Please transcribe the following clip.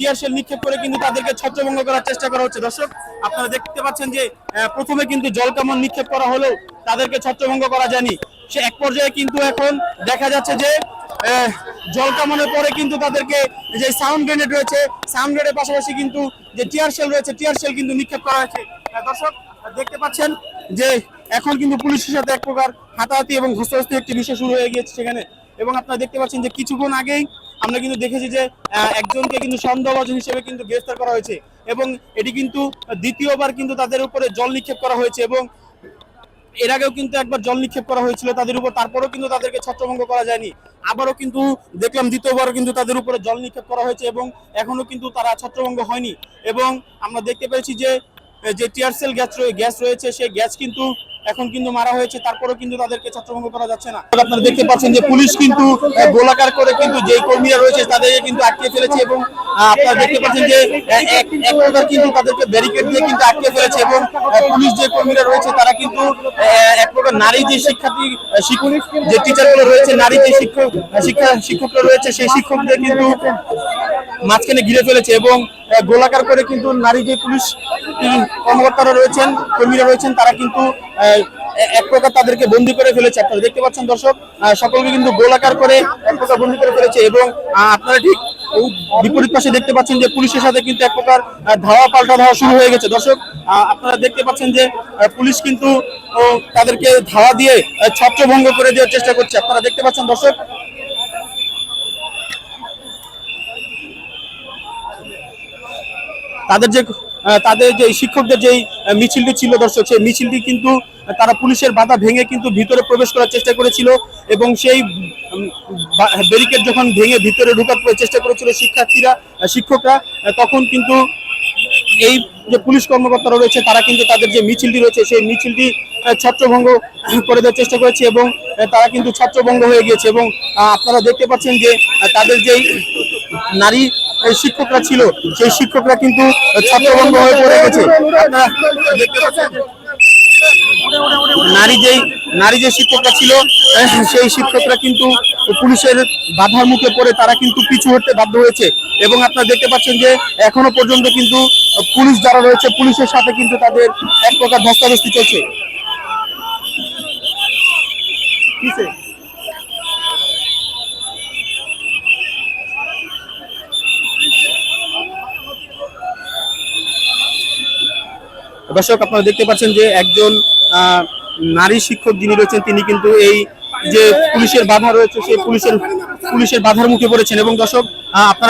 Tear shell নিক্ষেপ করে কিন্তু তাদেরকে ছত্রভঙ্গ করার চেষ্টা করা হচ্ছে। দর্শক আপনারা দেখতে পাচ্ছেন যে প্রথমে কিন্তু জল কামন নিক্ষেপ করা হলেও তাদেরকে ছত্রভঙ্গ করা যায়নি। সে এক পর্যায়ে কিন্তু এখন দেখা যাচ্ছে যে আহ, জল কামনের পরে কিন্তু তাদেরকে যে সাউন্ড গ্রেনেড রয়েছে সাউন্ড গ্রেনেডের পাশাপাশি কিন্তু যে টিয়ার রয়েছে টিয়ার কিন্তু নিক্ষেপ করা হয়েছে। দর্শক দেখতে পাচ্ছেন যে এখন কিন্তু পুলিশের সাথে এক প্রকার হাতাহাতি এবং ঘুষাঘুষি একটি বিষয় শুরু হয়ে গিয়েছে সেখানে। এবং আপনারা দেখতে পাচ্ছেন যে কিছুক্ষণ আগেই আমরা কিন্তু দেখেছি যে একজনকে কিন্তু সন্দেহভাজন হিসেবে কিন্তু গ্রেফতার করা হয়েছে এবং এটি কিন্তু দ্বিতীয়বার কিন্তু তাদের উপরে জল নিক্ষেপ করা হয়েছে এবং এর আগেও কিন্তু একবার জল নিক্ষেপ করা হয়েছিল তাদের উপর, তারপরেও কিন্তু তাদেরকে ছত্রভঙ্গ করা যায়নি। আবারও কিন্তু দেখলাম দ্বিতীয়বার কিন্তু তাদের উপরে জল নিক্ষেপ করা হয়েছে এবং এখনও কিন্তু তারা ছত্রভঙ্গ হয়নি এবং আমরা দেখতে পেয়েছি যে যে টিয়ারসেল গ্যাস গ্যাস রয়েছে, সেই গ্যাস কিন্তু এখন কিন্তু মারা হয়েছে, তারপরেও কিন্তু তাদেরকে ছত্রভঙ্গ করা যাচ্ছে না। আপনারা দেখতে পাচ্ছেন যে পুলিশ কিন্তু গোলাকার করে কিন্তু যে কর্মীরা রয়েছে, তাদেরকে কিন্তু আটকে ফেলেছে এবং আপনারা দেখতে পাচ্ছেন যে এক প্রকার কিন্তু তাদেরকে ব্যারিকেড দিয়ে কিন্তু আটকে ফেলেছে এবং পুলিশ যে কর্মীরা রয়েছে, তারা কিন্তু এক প্রকার নারী যে শিক্ষার্থী শিক্ষক, যে টিচারগুলো রয়েছে, নারী যে শিক্ষক, শিক্ষা, শিক্ষকরা রয়েছে, সেই শিক্ষকদের কিন্তু মাঝখানে ঘিরে ফেলেছে এবং গোলাকার করে কিন্তু নারী যে পুলিশ কর্মকর্তারা রয়েছেন, কর্মীরা রয়েছেন, তারা কিন্তু এক প্রকার তাদেরকে বন্দি করে ফেলেছে। আপনারা দেখতে পাচ্ছেন দর্শক সকলকে কিন্তু গোলাকার করে এক প্রকার বন্দি করে ফেলেছে এবং আপনারা ঠিক বিপরীত পাশে দেখতে পাচ্ছেন যে পুলিশের সাথে কিন্তু এক প্রকার ধাওয়া পাল্টা ধাওয়া শুরু হয়ে গেছে। দর্শক আপনারা দেখতে পাচ্ছেন যে পুলিশ কিন্তু তাদেরকে ধাওয়া দিয়ে ছত্রভঙ্গ করে দেওয়ার চেষ্টা করছে। আপনারা দেখতে পাচ্ছেন দর্শক তাদের যে তাদের যে শিক্ষকদের যেই মিছিলটি ছিল দর্শক, সেই মিছিলটি কিন্তু তারা পুলিশের বাধা ভেঙে কিন্তু ভিতরে প্রবেশ করার চেষ্টা করেছিল এবং সেই ব্যারিকেড যখন ভেঙে ভিতরে ঢোকার চেষ্টা করেছিল শিক্ষার্থীরা শিক্ষকরা তখন কিন্তু এই যে পুলিশ কর্মকর্তারা রয়েছে, তারা কিন্তু তাদের যে মিছিলটি রয়েছে, সেই মিছিলটি ছত্রভঙ্গ করে দেওয়ার চেষ্টা করেছে এবং তারা কিন্তু ছত্রভঙ্গ হয়ে গিয়েছে এবং আপনারা দেখতে পাচ্ছেন যে তাদের যেই নারী শিক্ষকরা ছিল, সেই শিক্ষকরা কিন্তু ছত্রভঙ্গ হয়ে পড়ে গেছে। নারী যেই, নারী যে শিক্ষকরা ছিল, সেই শিক্ষকরা কিন্তু পুলিশের বাধার মুখে পড়ে তারা কিন্তু পিছু হতে বাধ্য হয়েছে। এবং আপনারা দেখতে পাচ্ছেন যে এখনও পর্যন্ত কিন্তু পুলিশ যারা রয়েছে, পুলিশের সাথে কিন্তু তাদের এক প্রকার ধস্তাধস্তি চলছে। দর্শক, আপনারা দেখতে পাচ্ছেন যে একজন নারী শিক্ষক যিনি রয়েছেন, তিনি কিন্তু এই যে পুলিশের বাধা রয়েছে, সেই পুলিশের পুলিশের বাধার মুখে পড়েছেন। এবং দর্শক আপনারা